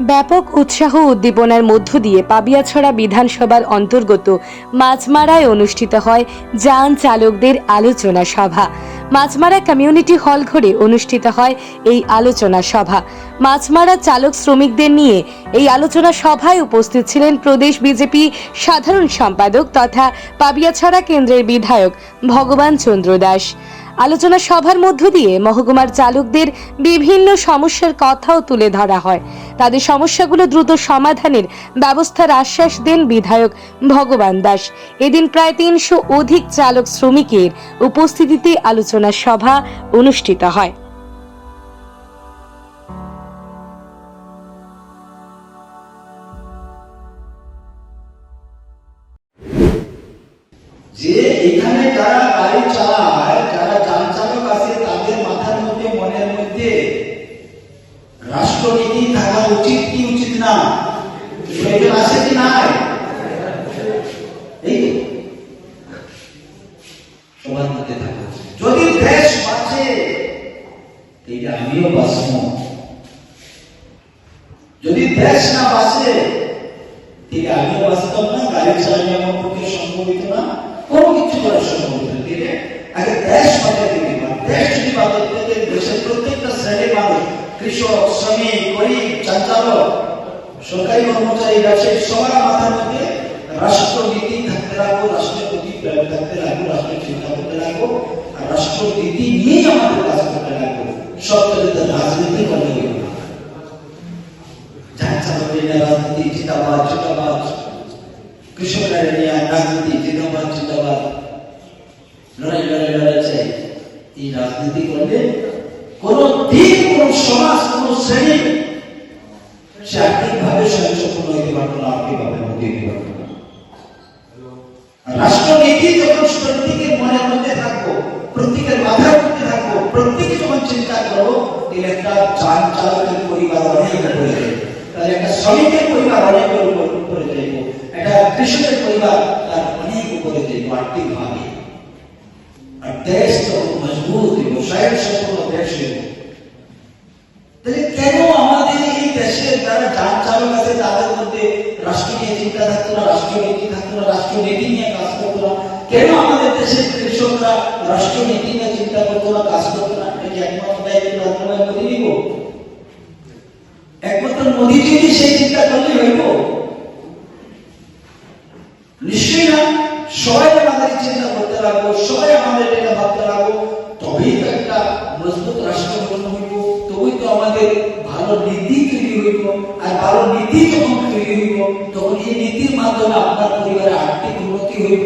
ব্যাপক উৎসাহ উদ্দীপনার মধ্য দিয়ে পাবিয়াছড়া বিধানসভার অন্তর্গত মাছমারায় অনুষ্ঠিত হয় যান চালকদের আলোচনা সভা। মাছমারা কমিউনিটি হল ঘরে অনুষ্ঠিত হয় এই আলোচনা সভা। মাছমারা চালক শ্রমিকদের নিয়ে এই আলোচনা সভায় উপস্থিত ছিলেন প্রদেশ বিজেপি সাধারণ সম্পাদক তথা পাবিয়াছড়া কেন্দ্রের বিধায়ক ভগবান চন্দ্র দাস। আলোচনা সভার মধ্য দিয়ে মহকুমার চালকদের বিভিন্ন সমস্যার কথাও তুলে ধরা হয়। তাদের সমস্যাগুলো দ্রুত সমাধানের ব্যবস্থার আশ্বাস দেন বিধায়ক ভগবান দাস। এদিন প্রায় তিনশো অধিক চালক শ্রমিকের উপস্থিতিতে আলোচনা সভা অনুষ্ঠিত হয়। যে এখানে যারা থাকা উচিত কি উচিত না? আছে কি নাই? যদি দেশ বাঁচে, এইটা আমিও বাঁচব। যদি দেশ না বাঁচে ঠিক আমিও বাঁচতাম না। গাড়ি চালানো আমার পক্ষে সম্ভবিত না। কোনো কিছু করা সম্ভবিত না। ঠিক আগে দেশ বাঁচাতে দিবে দেশ যদি বাঁচাতে দেশের প্রত্যেকটা শ্রেণির মানুষ, কৃষক, শ্রমিক, গরিব চাঞ্চালক সরকারি কর্মচারী ব্যবসায়ী সবার মাথার মধ্যে রাষ্ট্রনীতি থাকতে লাগবো, রাষ্ট্রের থাকতে লাগবো, রাষ্ট্রের চিন্তা করতে লাগবো, আর রাষ্ট্রনীতি নিয়েই আমাদের কাজ করতে লাগবো। সব রাজনীতি করতে হবে। যার রাজনীতি লড়াই লড়াই এই রাজনীতি করলে কোন দিন কোন সমাজ, কোন শ্রেণি সে আর্থিকভাবে স্বয়ংসম্পূর্ণ হতে পারতো না আর্থিকভাবে উন্নতি হতে পারতো রাষ্ট্রনীতি যখন প্রত্যেকের মনের মধ্যে থাকব, প্রত্যেকের মাথার মধ্যে থাকব, প্রত্যেকে যখন চিন্তা করো তাহলে একটা যান চালকের পরিবার অনেক উপরে যাবে। তাহলে একটা শ্রমিকের পরিবার অনেক উপরে যাইব, একটা কৃষকের পরিবার তার অনেক উপরে যাইব আর্থিক ভাবে আর দেশ যখন মজবুত হইব স্বয়ং সম্পূর্ণ দেশ হইব তাহলে কেন আমাদের এই দেশের যারা যান চালক আছে তাদের মধ্যে রাষ্ট্রীয় নিয়ে চিন্তা থাকতো না রাষ্ট্রীয় নীতি থাকতো না রাষ্ট্রীয় নীতি নিয়ে কাজ করতো না। কেন আমাদের দেশের কৃষকরা রাষ্ট্রীয় নীতি নিয়ে চিন্তা করতো না, কাজ করতো না? সবাই চিন্তা করতে লাগবো সবাই আমাদের ভাবতে লাগবো তবেই তো একটা রাষ্ট্র গঠন হইব তবেই তো আমাদের ভালো নীতি আর কারও নীতি যখন তৈরি হইব, তখন এই নীতির মাধ্যমে আপনার পরিবারের আর্থিক উন্নতি হইব।